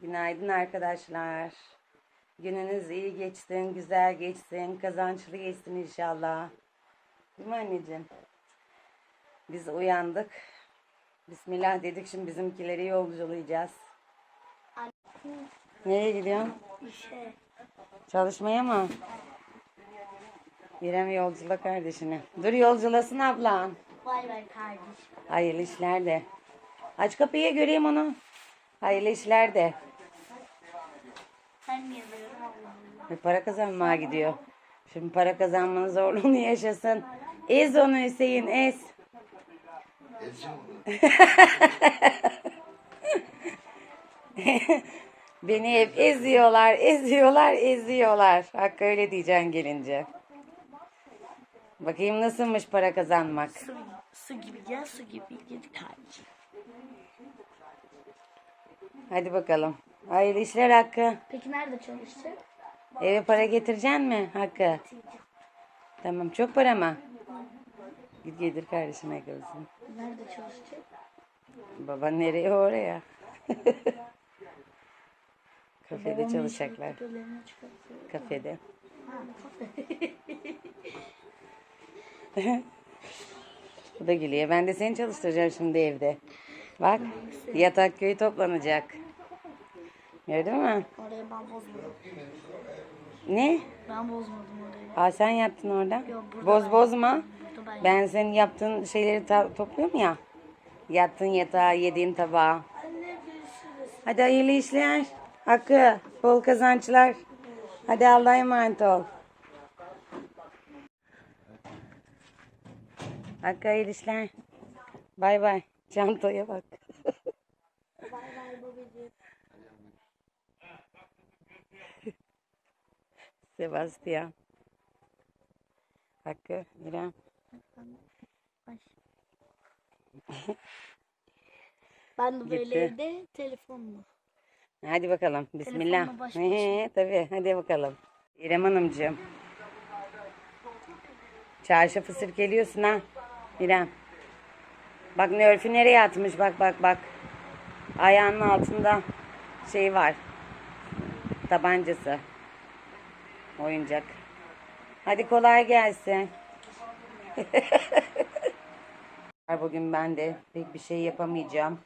Günaydın arkadaşlar. Gününüz iyi geçsin, güzel geçsin, kazançlı geçsin inşallah. Değil mi anneciğim? Biz uyandık. Bismillah dedik şimdi bizimkileri yolculayacağız. Nereye gidiyorsun? İşe. Çalışmaya mı? İrem yolcula kardeşini. Dur yolculasın ablan. Bay bay kardeşim. Hayırlı işler de. Aç kapıyı göreyim onu. Hayırlı işler de. Ben yazıyorum Allah'ım. Ve para kazanmaya gidiyor. Şimdi para kazanmanın zorluğunu yaşasın. Ez onu Hüseyin ez. Beni hep eziyorlar, eziyorlar, eziyorlar. Hakkı öyle diyeceksin gelince. Bakayım nasılmış para kazanmak. Su, su gibi gel su gibi kardeşim. Hadi bakalım. Hayırlı işler Hakkı. Peki nerede çalışacak? Eve para getireceksin mi Hakkı? Tamam çok para mı? Git getir kardeşime kızım. Nerede çalışacak? Baban nereye oraya? Kafede çalışacaklar. Kafede. Bu da gülüyor. Ben de seni çalıştıracağım şimdi evde. Bak yatak köyü toplanacak. Gördün mü? Orayı ben bozmadım. Ne? Ben bozmadım orayı. Aa sen yaptın orada. Yok, Boz ben- bozma. Ben Ben senin yaptığın şeyleri topluyorum ya. Yattığın yatağı, yediğin tabağı. Hadi hayırlı işler. Hakkı, bol kazançlar. Hadi Allah'a emanet ol. Hakkı hayırlı işler. Bay bay. Çantaya bak. Bay bay babacığım. Sebastian. Hakkı, İrem. Ben de böyle Gitti. evde telefonla. Hadi bakalım. Bismillah. Telefonla baş başa. He, tabii. Hadi bakalım. İrem Hanımcığım. Çarşafı sirkeliyorsun ha. İrem. Bak nörfü nereye atmış. Bak bak bak. Ayağının altında şey var. Tabancası. Oyuncak. Hadi kolay gelsin. Bugün ben de pek bir şey yapamayacağım.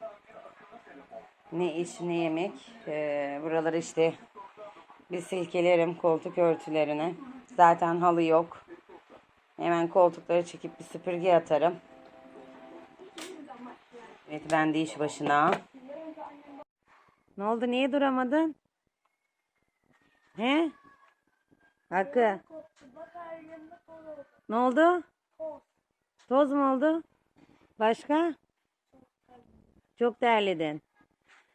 Ne iş ne yemek. Ee, buraları işte bir silkelerim koltuk örtülerini. Zaten halı yok. Hemen koltukları çekip bir süpürge atarım. Evet ben de iş başına. Ne oldu? Niye duramadın? He? Hakkı. Ne oldu? Toz mu oldu? Başka? Çok derledin.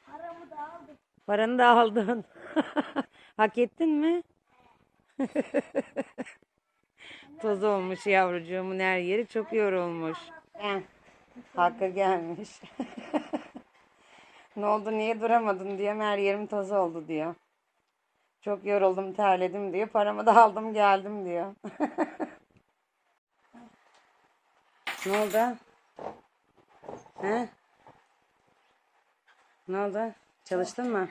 Paramı da aldım. Paranı da aldın. Hak ettin mi? Toz olmuş yavrucuğumun her yeri çok yorulmuş. Heh, Hakkı gelmiş. ne oldu niye duramadın diyor. Her yerim toz oldu diyor. Çok yoruldum terledim diyor. Paramı da aldım geldim diyor. ne oldu? He? Ne oldu? Çalıştın mı?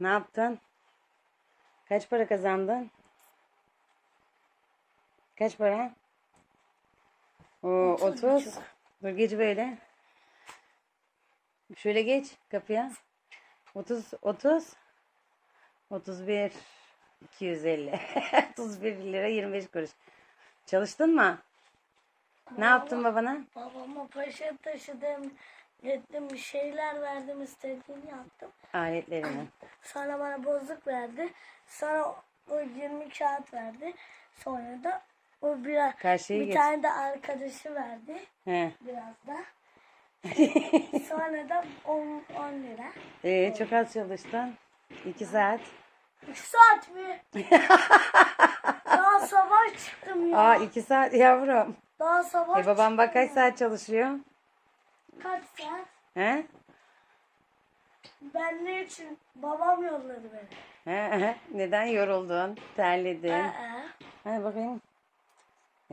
Ne yaptın? Kaç para kazandın? Kaç para? Oo, 30. Dur geç böyle. Şöyle geç kapıya. 30 30 31 250 31 lira 25 kuruş. Çalıştın mı? Ne yaptın babana? Babama paşa taşıdım. Gittim bir şeyler verdim istediğini yaptım. Aletlerini. Sonra bana bozuk verdi. Sonra o 20 kağıt verdi. Sonra da o biraz Karşıya bir geç. tane de arkadaşı verdi. He. Biraz da. Sonra da 10, 10 lira. Ee, çok az çalıştın. 2 saat. 3 saat mi? Daha sabah çıktım ya. Aa 2 saat yavrum. Daha sabah E babam bak kaç saat çalışıyor? kaç saat? He? Ben ne için? Babam yolladı beni. He, he. Neden yoruldun? Terledin. Ee, Hadi bakayım.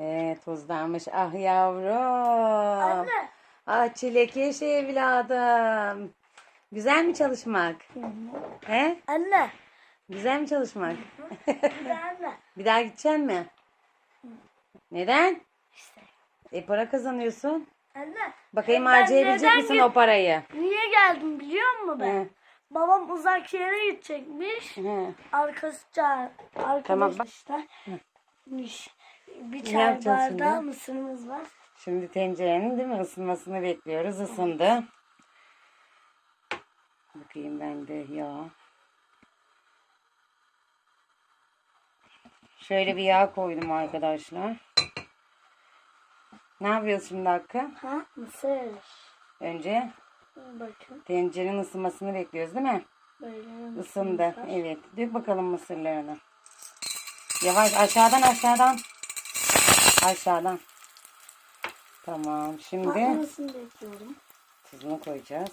Ee, tozlanmış. Ah yavrum. anne Ah çilekeş evladım. Güzel mi çalışmak? He? Anne. Güzel mi çalışmak? Anne. Bir daha gideceksin mi? Neden? İşte. E para kazanıyorsun. Anne. Bakayım Ben harcayabilecek misin o parayı? Niye geldim biliyor musun ben? He. Babam uzak yere gidecekmiş. He. Arkası çağır. Arkadaş Tamam, işte. Bir Ne çay bardağı şimdi? mısırımız var. Şimdi tencerenin değil mi ısınmasını bekliyoruz. Isındı. Bakayım ben de yağ. Şöyle bir yağ koydum arkadaşlar. Ne yapıyoruz şimdi Hakkı? Ha mısır. Önce Bakın tencerenin ısınmasını bekliyoruz değil mi? böyle Isındı. Evet. Dök bakalım mısırlarını. Yavaş aşağıdan aşağıdan. Aşağıdan. Tamam. Şimdi Patlamasını bekliyorum. tuzunu koyacağız.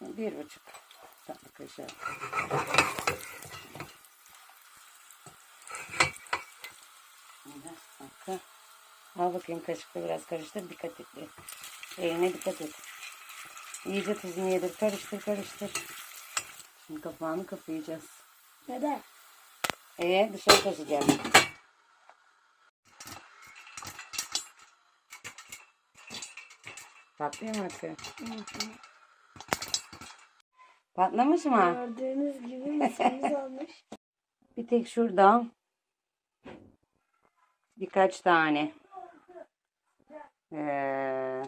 Bir buçuk tatlı kaşığı. Al bakayım kaşıkla biraz karıştır. Dikkat et. Eline dikkat et. İyice tuzunu yedir. Karıştır karıştır. Şimdi kapağını kapayacağız. Neden? Ee dışarı taşıyacağım. Patlıyor mu Hakkı? Patlamış mı? Gördüğünüz gibi mısırımız olmuş. Bir tek şurada birkaç tane ee,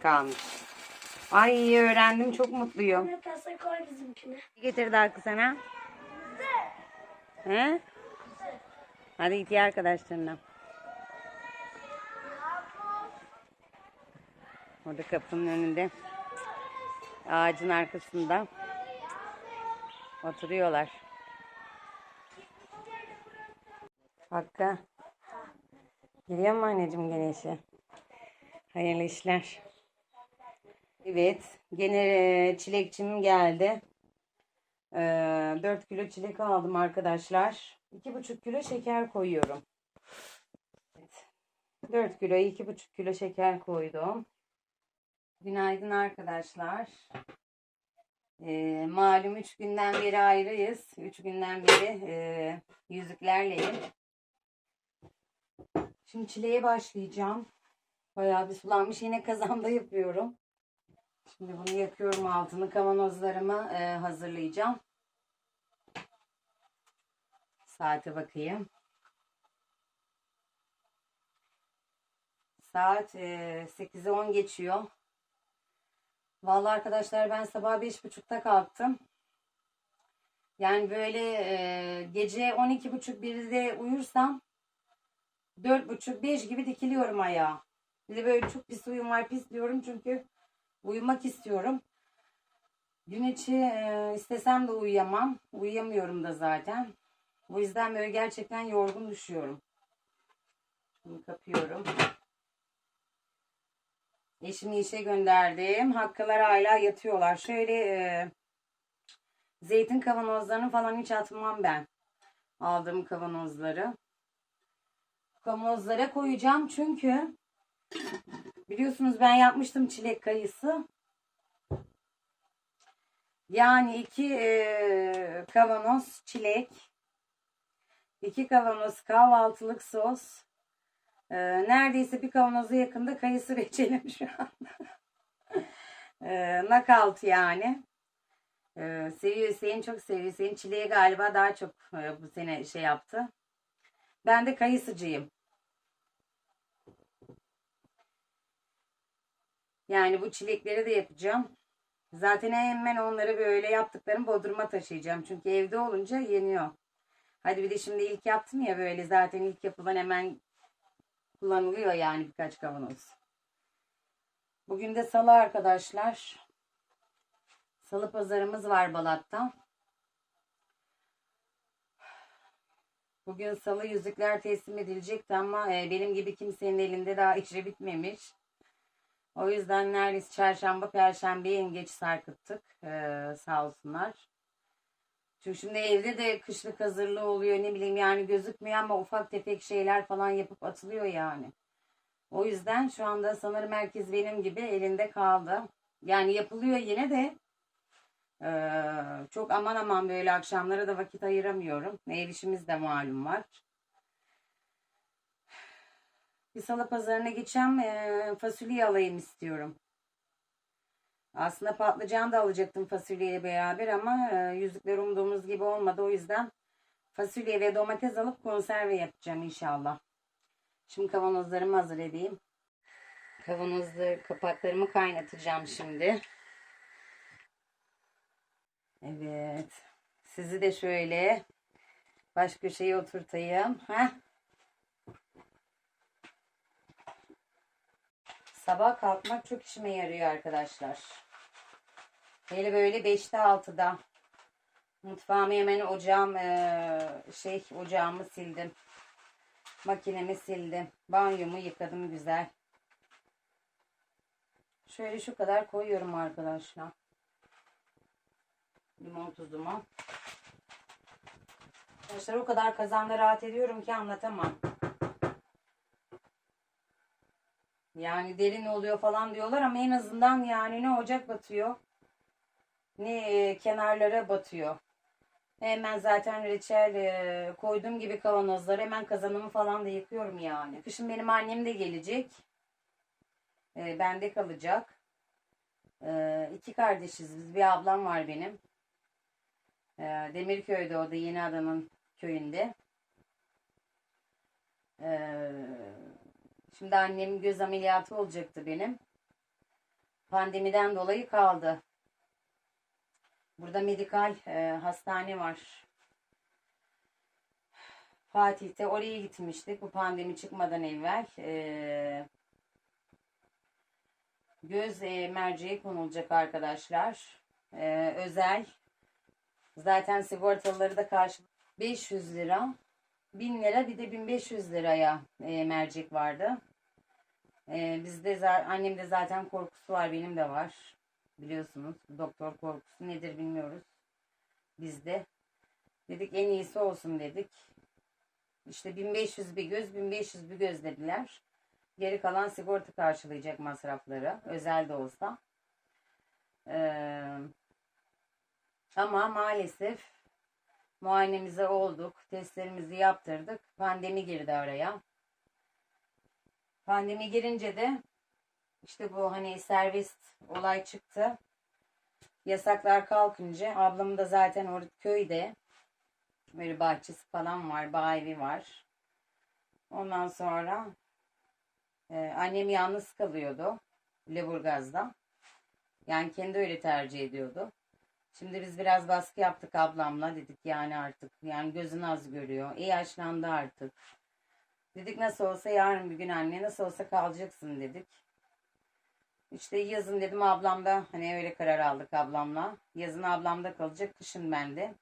kalmış. Ay öğrendim çok mutluyum. Bir kasa koy bizimkine. Getirdi Hakkı sana. He? Hadi git ye arkadaşlarına. Orada kapının önünde. Ağacın arkasında. Oturuyorlar. Hakkı. Geliyor mu anneciğim gene işe? Hayırlı işler. Evet. Gene e, çilekçim geldi. Ee, 4 kilo çilek aldım arkadaşlar. 2,5 kilo şeker koyuyorum. Evet. 4 kilo 2,5 kilo şeker koydum. Günaydın arkadaşlar. Ee, malum 3 günden beri ayrıyız. 3 günden beri e, yüzüklerleyim. Şimdi çileğe başlayacağım. Bayağı bir sulanmış. Yine kazanda yapıyorum. Şimdi bunu yakıyorum altını. Kavanozlarımı e, hazırlayacağım. Saate bakayım. Saat e, 8'e 10 geçiyor. Vallahi arkadaşlar ben sabah 5.30'da kalktım. Yani böyle e, gece 12.30 1'de uyursam 4.30-5 gibi dikiliyorum ayağa. Bir de böyle çok pis uyum var pis diyorum çünkü uyumak istiyorum. Gün içi e, istesem de uyuyamam. Uyuyamıyorum da zaten. Bu yüzden böyle gerçekten yorgun düşüyorum. Şimdi kapıyorum. Eşimi işe gönderdim. Hakkılar hala yatıyorlar. Şöyle e, zeytin kavanozlarını falan hiç atmam ben. Aldığım kavanozları. Kavanozlara koyacağım çünkü biliyorsunuz ben yapmıştım çilek kayısı. Yani iki e, kavanoz çilek, iki kavanoz kahvaltılık sos, e, neredeyse bir kavanoza yakında kayısı reçelim şu anda. e, nakalt yani. E, seviyor, Hüseyin çok seviyor. Hüseyin çileği galiba daha çok e, bu sene şey yaptı. Ben de kayısıcıyım. Yani bu çilekleri de yapacağım. Zaten hemen onları böyle yaptıklarım bodruma taşıyacağım. Çünkü evde olunca yeniyor. Hadi bir de şimdi ilk yaptım ya böyle zaten ilk yapılan hemen kullanılıyor yani birkaç kavanoz. Bugün de salı arkadaşlar. Salı pazarımız var Balat'ta. Bugün salı yüzükler teslim edilecekti ama e, benim gibi kimsenin elinde daha içi bitmemiş. O yüzden neredeyse çarşamba, perşembeye en geç sarkıttık. Ee, sağ olsunlar. Çünkü şimdi evde de kışlık hazırlığı oluyor ne bileyim yani gözükmüyor ama ufak tefek şeyler falan yapıp atılıyor yani. O yüzden şu anda sanırım herkes benim gibi elinde kaldı. Yani yapılıyor yine de eee, çok aman aman böyle akşamlara da vakit ayıramıyorum. Ev işimiz de malum var. Bir salı pazarına geçeceğim. eee, fasulye alayım istiyorum. Aslında patlıcan da alacaktım fasulyeyle beraber ama eee, yüzükler umduğumuz gibi olmadı. O yüzden fasulye ve domates alıp konserve yapacağım inşallah. Şimdi kavanozlarımı hazır edeyim. Kavanozlu kapaklarımı kaynatacağım şimdi. Evet. Sizi de şöyle baş köşeye oturtayım. Heh. Sabah kalkmak çok işime yarıyor arkadaşlar. Hele böyle 5'te 6'da mutfağımı hemen ocağım eee, şey ocağımı sildim. Makinemi sildim. Banyomu yıkadım güzel. Şöyle şu kadar koyuyorum arkadaşlar. Limon tuzumu. Arkadaşlar o kadar kazanda rahat ediyorum ki anlatamam. Yani derin oluyor falan diyorlar ama en azından yani ne ocak batıyor ne e, kenarlara batıyor. Hemen zaten reçel e, koyduğum gibi kavanozları hemen kazanımı falan da yıkıyorum yani. Kışın benim annem de gelecek. E, bende kalacak. E, iki kardeşiz biz. Bir ablam var benim. E, Demirköy'de o da Yeni Adanın köyünde. E, şimdi annemin göz ameliyatı olacaktı benim. Pandemiden dolayı kaldı. Burada medikal e, hastane var. Fatih'te oraya gitmiştik bu pandemi çıkmadan evvel. E, göz e, merceği konulacak arkadaşlar. E, özel. Zaten sigortaları da karşı 500 lira. 1000 lira bir de 1500 liraya e, mercek vardı. E, bizde annemde zaten korkusu var benim de var. Biliyorsunuz doktor korkusu nedir bilmiyoruz. Bizde. Dedik en iyisi olsun dedik. İşte 1500 bir göz 1500 bir göz dediler. Geri kalan sigorta karşılayacak masrafları. Özel de olsa. Ee, ama maalesef muayenemize olduk. Testlerimizi yaptırdık. Pandemi girdi araya. Pandemi girince de işte bu hani serbest olay çıktı. Yasaklar kalkınca ablamın da zaten orada köyde böyle bahçesi falan var, bağ evi var. Ondan sonra e, annem yalnız kalıyordu Leburgaz'da. Yani kendi öyle tercih ediyordu. Şimdi biz biraz baskı yaptık ablamla dedik yani artık yani gözün az görüyor. E yaşlandı artık. Dedik nasıl olsa yarın bir gün anne nasıl olsa kalacaksın dedik. İşte yazın dedim ablamda hani öyle karar aldık ablamla. Yazın ablamda kalacak kışın bende.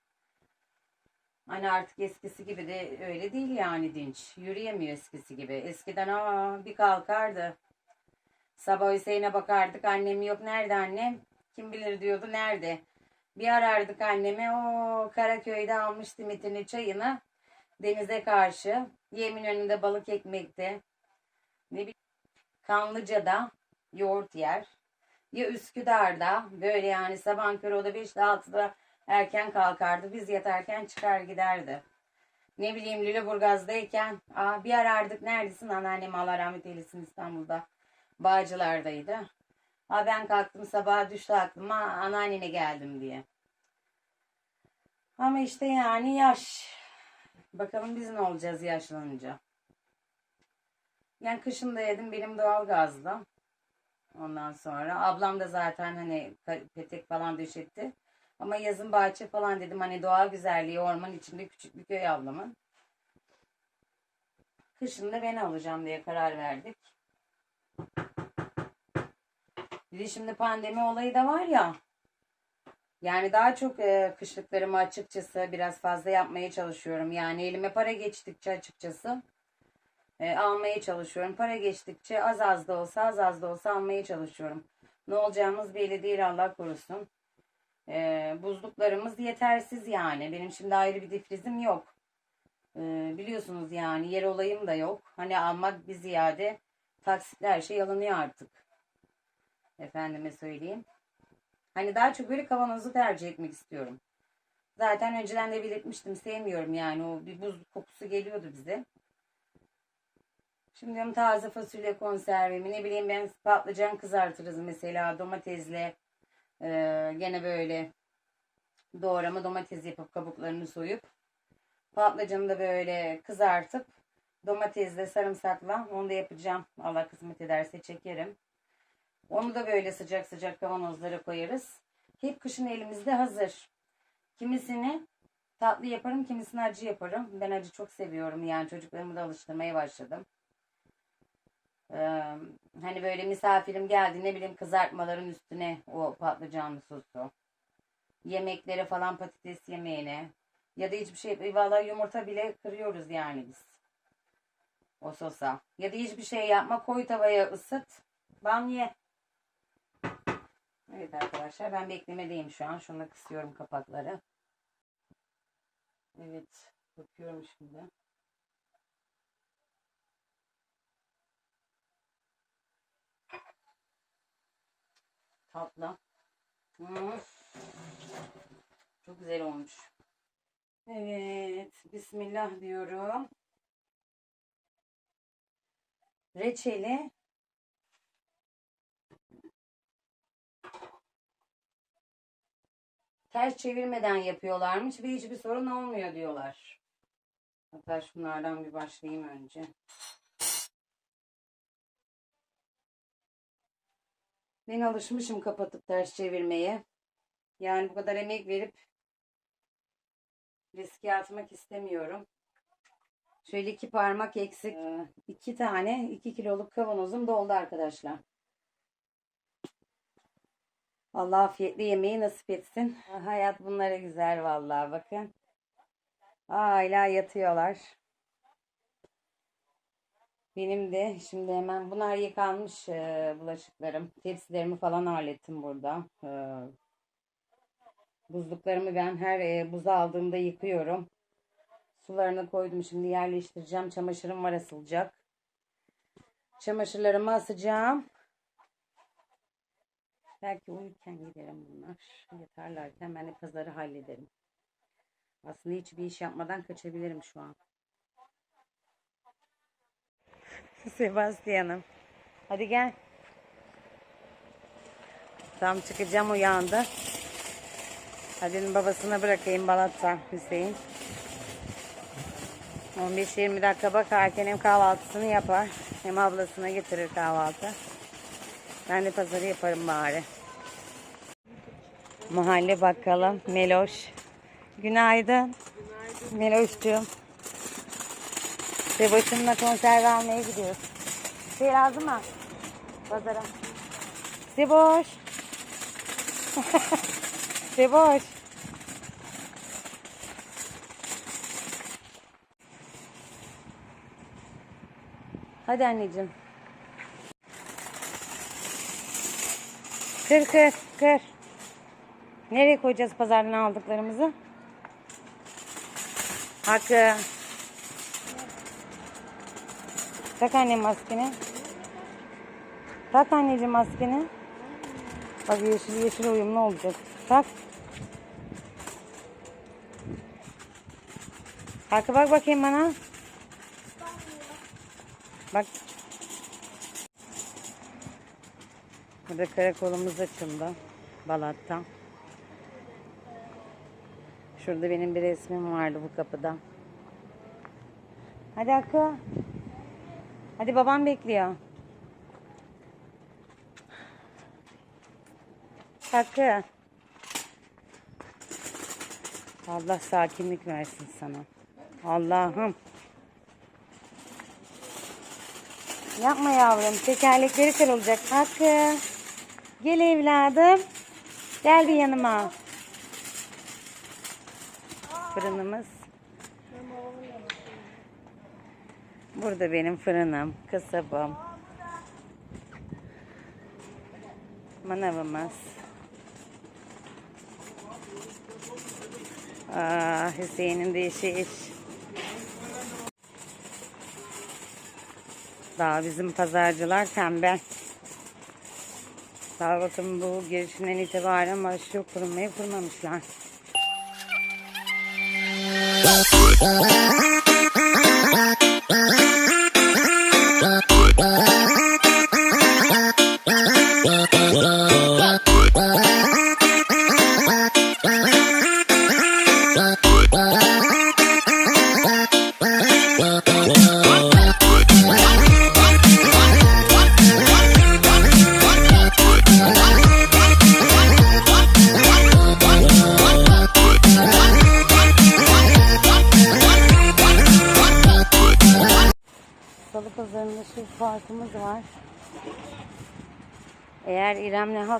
Hani artık eskisi gibi de öyle değil yani dinç. Yürüyemiyor eskisi gibi. Eskiden aa bir kalkardı. Sabah Hüseyin'e bakardık annem yok nerede annem? Kim bilir diyordu nerede? Bir arardık annemi o Karaköy'de almış simitini çayını denize karşı. Yemin önünde balık ekmekte. Ne bileyim Kanlıca'da yoğurt yer. Ya Üsküdar'da böyle yani sabah körü o da 5'te 6'da erken kalkardı. Biz yatarken çıkar giderdi. Ne bileyim Lüleburgaz'dayken aa, bir arardık neredesin anneannem Allah rahmet eylesin İstanbul'da. Bağcılar'daydı. Ha ben kalktım sabah düştü aklıma anneannene geldim diye. Ama işte yani yaş. Bakalım biz ne olacağız yaşlanınca. Yani kışın da yedim benim doğal gazda. Ondan sonra ablam da zaten hani petek falan döşetti. Ama yazın bahçe falan dedim hani doğa güzelliği orman içinde küçük bir köy ablamın. Kışın da ben alacağım diye karar verdik. Bir de şimdi pandemi olayı da var ya. Yani daha çok e, kışlıklarımı açıkçası biraz fazla yapmaya çalışıyorum. Yani elime para geçtikçe açıkçası e, almaya çalışıyorum. Para geçtikçe az az da olsa az az da olsa almaya çalışıyorum. Ne olacağımız belli değil Allah korusun. E, buzluklarımız yetersiz yani. Benim şimdi ayrı bir difrizim yok. E, biliyorsunuz yani yer olayım da yok. Hani almak bir ziyade Taksitle her şey alınıyor artık. Efendime söyleyeyim. Hani daha çok böyle kavanozu tercih etmek istiyorum. Zaten önceden de belirtmiştim. Sevmiyorum yani. O bir buz kokusu geliyordu bize. Şimdi diyorum taze fasulye konservemi ne bileyim ben patlıcan kızartırız mesela domatesle e, gene böyle doğrama domates yapıp kabuklarını soyup patlıcanı da böyle kızartıp domatesle sarımsakla onu da yapacağım. Allah kısmet ederse çekerim. Onu da böyle sıcak sıcak kavanozlara koyarız. Hep kışın elimizde hazır. Kimisini tatlı yaparım, kimisini acı yaparım. Ben acı çok seviyorum. Yani çocuklarımı da alıştırmaya başladım. Ee, hani böyle misafirim geldi ne bileyim kızartmaların üstüne o patlıcanlı sosu. Yemeklere falan patates yemeğine. Ya da hiçbir şey. Vallahi yumurta bile kırıyoruz yani biz. O sosa. Ya da hiçbir şey yapma. Koy tavaya ısıt. Bam ye. Evet arkadaşlar ben beklemedeyim şu an. Şunu kısıyorum kapakları. Evet. Bakıyorum şimdi. Tatlı. Hmm. Çok güzel olmuş. Evet. Bismillah diyorum. Reçeli ters çevirmeden yapıyorlarmış ve hiçbir sorun olmuyor diyorlar. Hatta şunlardan bir başlayayım önce. Ben alışmışım kapatıp ters çevirmeye. Yani bu kadar emek verip riske atmak istemiyorum. Şöyle iki parmak eksik. Ee, iki tane iki kiloluk kavanozum doldu arkadaşlar. Allah afiyetli yemeği nasip etsin. Hayat bunlara güzel vallahi bakın. Hala yatıyorlar. Benim de şimdi hemen bunlar yıkanmış e, bulaşıklarım. Tepsilerimi falan hallettim burada. E, buzluklarımı ben her e, buza aldığımda yıkıyorum. Sularını koydum şimdi yerleştireceğim. Çamaşırım var asılacak. Çamaşırlarımı asacağım. Belki uyurken giderim bunlar. Yatarlarken ben de pazarı hallederim. Aslında hiçbir iş yapmadan kaçabilirim şu an. Sebastian'ım. Hadi gel. Tam çıkacağım uyandı. Hadi babasına bırakayım Balat'ta Hüseyin. 15-20 dakika bakarken hem kahvaltısını yapar hem ablasına getirir kahvaltı. Ben de pazarı yaparım bari. Mahalle bakalım. Meloş. Günaydın. Meloş'cum. Seboş'umla konserve almaya gidiyoruz. Şey lazım mı? Pazara. Seboş. Seboş. Hadi anneciğim. Kır kır kır. Nereye koyacağız pazardan aldıklarımızı? Hakkı. Tak annem maskeni. Tak anneciğim maskeni. Bak yeşil yeşil uyumlu olacak. Tak. Hakkı bak bakayım bana. Burada karakolumuz açıldı. Balat'ta. Şurada benim bir resmim vardı bu kapıda. Hadi Hakkı. Hadi babam bekliyor. Hakkı. Allah sakinlik versin sana. Allah'ım. Yapma yavrum. Tekerlekleri kırılacak. Hakkı. Gel evladım. Gel bir yanıma. Fırınımız. Burada benim fırınım, kasabım. Manavımız. Aa, Hüseyin'in de işi iş. Daha bizim pazarcılar tembel. Daha bakın bu girişinden itibaren başlıyor kurulmayı kurmamışlar.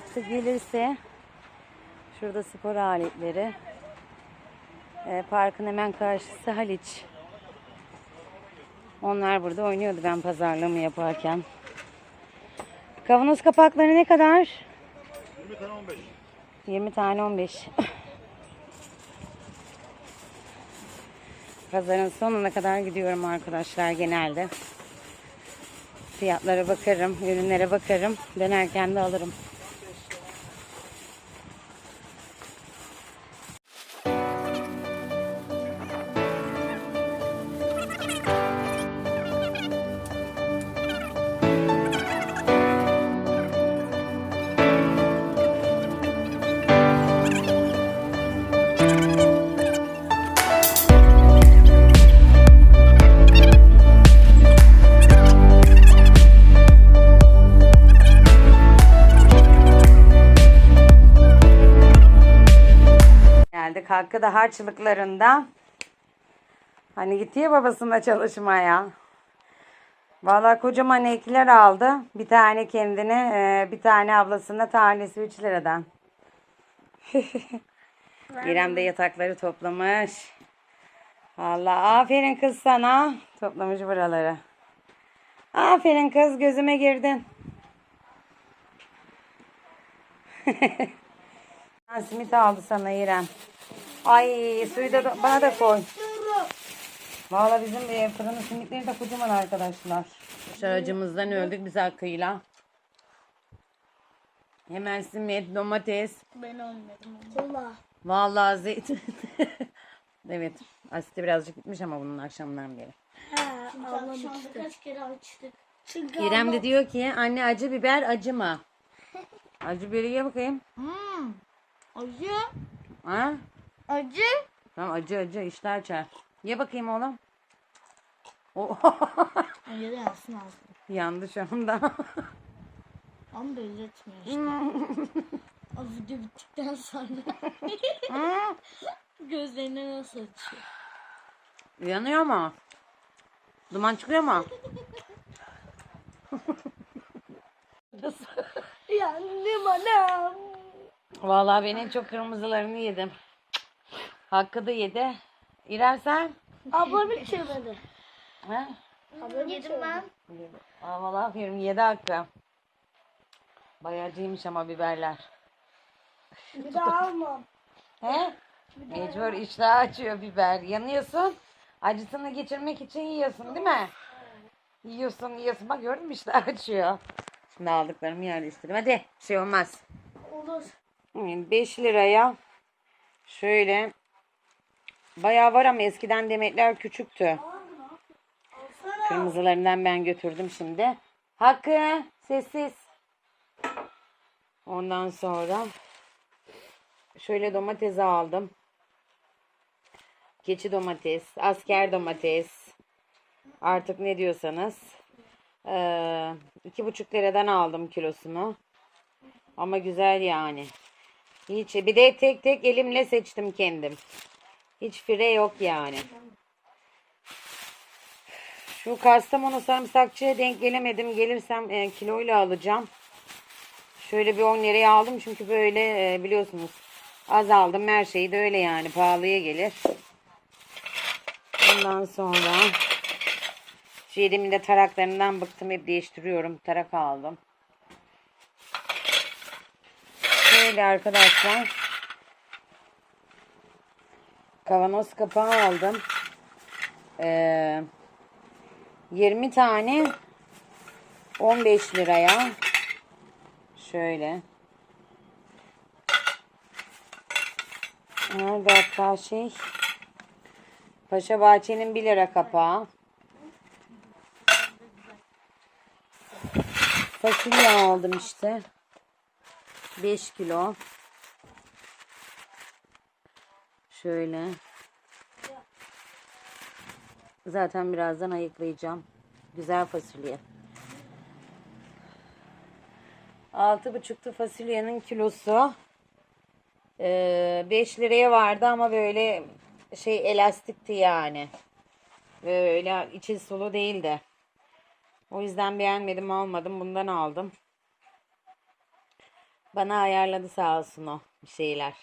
Hakkı gelirse şurada spor aletleri. Ee, parkın hemen karşısı Haliç. Onlar burada oynuyordu ben pazarlığımı yaparken. Kavanoz kapakları ne kadar? 20 tane 15. 20 tane 15. Pazarın sonuna kadar gidiyorum arkadaşlar genelde. Fiyatlara bakarım, ürünlere bakarım. Dönerken de alırım. Hakkı da harçlıklarında. Hani gitti ya babasına çalışmaya. Vallahi kocaman ekler aldı. Bir tane kendine, e, bir tane ablasına tanesi 3 liradan. İrem de yatakları toplamış. Allah aferin kız sana. Toplamış buraları. Aferin kız gözüme girdin. Simit aldı sana İrem. Ay suyu da bana da koy. Valla bizim e, fırının simitleri de kocaman arkadaşlar. Şaracımızdan öldük biz hakkıyla. Hemen simit, domates. Ben olmadım. Kola. Vallahi zeytin. evet. Asiti birazcık gitmiş ama bunun akşamdan beri. He, ablam içti. kaç kere açtık. Çünkü İrem de diyor ki anne acı biber acıma. Acı biberi ye bakayım. acı. Ha? Acı. Tamam acı acı işler açar. Ye bakayım oğlum. O Acı da yansın ağzına. yandı şu anda. Ama belli etmiyor işte. o video bittikten sonra. Gözlerine nasıl açıyor? Yanıyor mu? Duman çıkıyor mu? Yandım anam. Vallahi ben en çok kırmızılarını yedim. Hakkı da yedi. İrem sen? Ablam hiç yemedi. Ha? Ablam Yedim ben. Aa, vallahi aferin yedi Hakkı. Bayağı acıymış ama biberler. Bir daha almam. He? Mecbur iştah açıyor biber. Yanıyorsun. Acısını geçirmek için yiyorsun değil mi? Yiyorsun yiyorsun. Bak gördün mü iştah açıyor. Şimdi aldıklarımı yerleştirdim. Hadi şey olmaz. Olur. 5 liraya şöyle bayağı var ama eskiden demetler küçüktü. Kırmızılarından ben götürdüm şimdi. Hakkı sessiz. Ondan sonra şöyle domates aldım. Keçi domates, asker domates. Artık ne diyorsanız. Ee, iki buçuk liradan aldım kilosunu. Ama güzel yani. Hiç bir de tek tek elimle seçtim kendim. Hiç fire yok yani. Şu Kastamonu sarımsakçıya denk gelemedim. Gelirsem e, kiloyla alacağım. Şöyle bir 10 liraya aldım çünkü böyle e, biliyorsunuz az aldım. Her şeyi de öyle yani pahalıya gelir. Ondan sonra şu elimin de taraklarından bıktım hep değiştiriyorum. Tarak aldım. Şöyle arkadaşlar. Kavanoz kapağı aldım. Ee, 20 tane 15 liraya. Şöyle. Nerede hatta şey? Paşa Bahçe'nin 1 lira kapağı. Fasulye aldım işte. 5 kilo. Şöyle. Zaten birazdan ayıklayacağım. Güzel fasulye. Altı buçuktu fasulyenin kilosu. 5 liraya vardı ama böyle şey elastikti yani. Böyle içi sulu değildi. O yüzden beğenmedim almadım. Bundan aldım. Bana ayarladı sağ olsun o şeyler.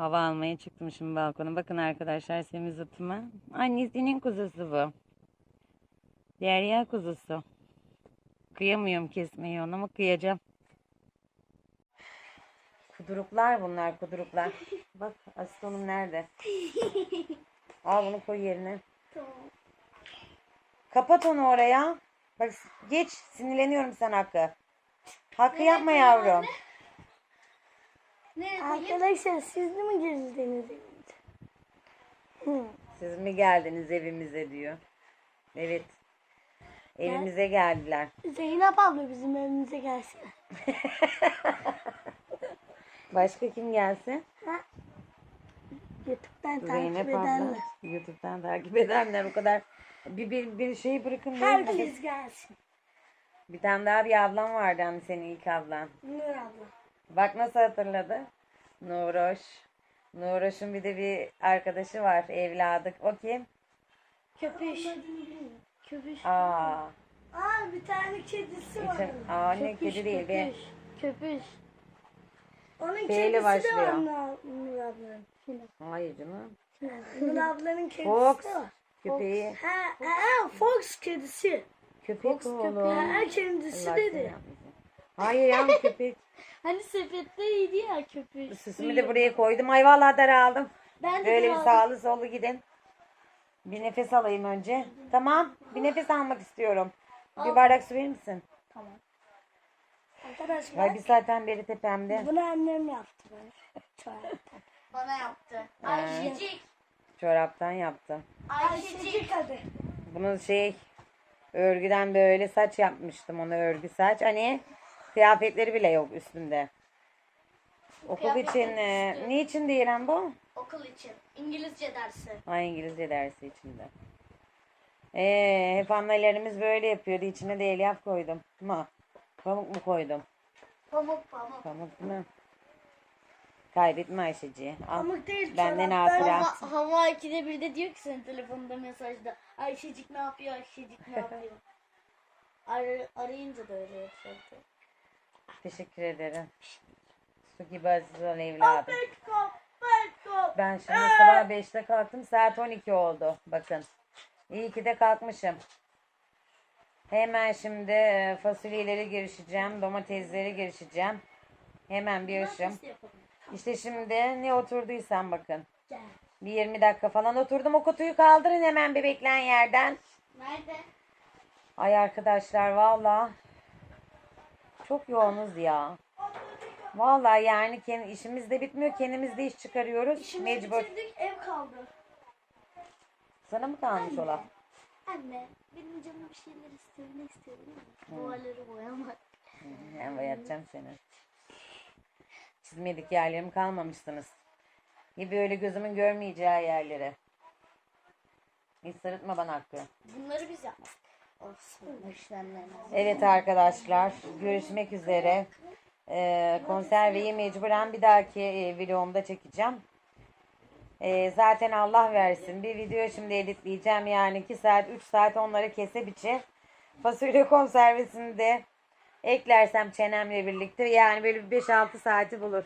Hava almaya çıktım şimdi balkona. Bakın arkadaşlar semizotumu. Annesinin kuzusu bu. Derya kuzusu. Kıyamıyorum kesmeyi onu ama kıyacağım. Kuduruklar bunlar kuduruklar. Bak aslanım nerede? Al bunu koy yerine. Kapat onu oraya. Bak geç sinirleniyorum sen Hakkı. Hakkı yapma yavrum. Arkadaşlar siz de mi girdiniz evimize? Hı. Siz mi geldiniz evimize diyor. Evet. Evimize geldiler. Zeynep abla bizim evimize gelsin. Başka kim gelsin? YouTube'dan Zeynep takip abla. edenler. YouTube'dan takip edenler o kadar. Bir, bir, bir şeyi bırakın. değil mi? Herkes gelsin. Bir tane daha bir ablam vardı hani senin ilk ablan. Nur abla. Bak nasıl hatırladı. Nuroş. Nuroş'un bir de bir arkadaşı var. Evladı. O kim? Köpüş. Köpüş. Aa. Aa bir tane kedisi var. Geçen, aa ne kedi değil be. Köpüş. Onun ile kedisi de başlıyor. var Nur Nur ablanın. Hayır canım. Nur ablanın kedisi Fox. de var. Köpeği. Ha, ha, Fox kedisi. Köpek oğlum. Ha, kendisi Allah dedi. yapmasın. Hayır ya köpek. Hani sepetteydi ya köpüş. Süsümü de buraya koydum. Ay vallahi daraldım. Ben de Böyle bir aldım. sağlı sollu gidin. Bir nefes alayım önce. Tamam. Bir nefes almak istiyorum. Bir bardak su verir misin? Tamam. Arkadaşlar Ay bir saatten beri tepemde. bunu annem yaptı bana. Çoraptan. Bana yaptı. Ayşecik. çoraptan yaptım. Ayşecik. hadi. Bunu şey örgüden böyle saç yapmıştım ona örgü saç. Hani kıyafetleri bile yok üstünde. Okul Kıyafetleri için e, üstü. niçin diyelim bu? Okul için. İngilizce dersi. Ha İngilizce dersi içinde. Ee, hep annelerimiz böyle yapıyordu. İçine de elyaf koydum. Ma. Pamuk mu koydum? Pamuk pamuk. Pamuk mu? Kaybetme Ayşeci. Al. Pamuk değil Benden hatıra. Hava, hava ikide bir de diyor ki senin telefonda mesajda Ayşecik ne yapıyor Ayşecik ne yapıyor. Ar arayınca da öyle yapacaktı. Teşekkür ederim. Su gibi aziz ol evladım. Ben şimdi sabah 5'te kalktım. Saat 12 oldu. Bakın. İyi ki de kalkmışım. Hemen şimdi e, fasulyeleri girişeceğim. Domatesleri girişeceğim. Hemen bir yapalım? İşte şimdi ne oturduysam bakın. Bir 20 dakika falan oturdum. O kutuyu kaldırın hemen bir bekleyen yerden. Nerede? Ay arkadaşlar valla çok yoğunuz ya. Valla yani kendi işimiz de bitmiyor. Kendimiz de iş çıkarıyoruz. İşimizi Mecbur. bitirdik ev kaldı. Sana mı kalmış ola? Anne benim canım bir şeyler istiyor. Ne istiyor biliyor musun? Duvarları boyamak. Ben bayatacağım seni. Çizmedik yerlerim kalmamışsınız. Gibi öyle gözümün görmeyeceği yerlere. Hiç sırıtma bana hakkı. Bunları biz yapmadık. Evet arkadaşlar görüşmek üzere. Ee, konserveyi mecburen bir dahaki e, vlogumda çekeceğim. Ee, zaten Allah versin bir video şimdi editleyeceğim yani 2 saat 3 saat onları kese biçe. Fasulye konservesini de eklersem çenemle birlikte yani böyle bir 5-6 saati bulur.